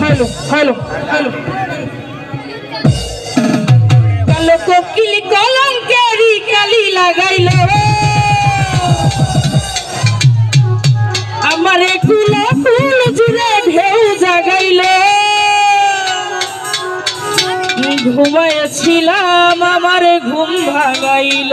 Hello hello hello. কালো কোকিল কলঙ্কেরি কালি লাগাইল আমারে কুলা ফুল জুড়ে ঢেউ জাগাইল। ঘুমাইছিলাম, আমার ঘুম ভাগাইল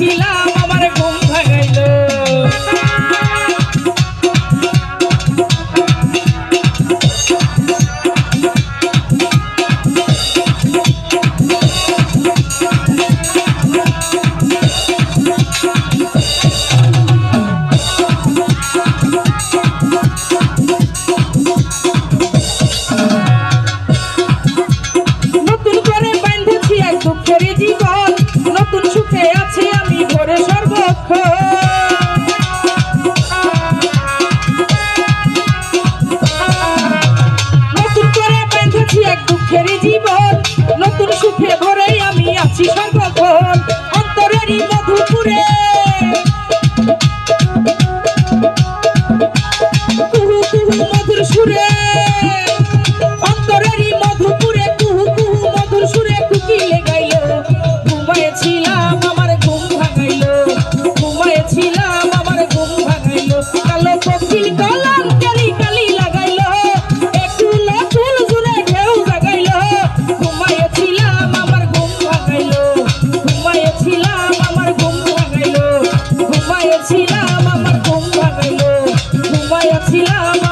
গাইল সুখের জীবন নতুন সুখে পাইয়াছিলাম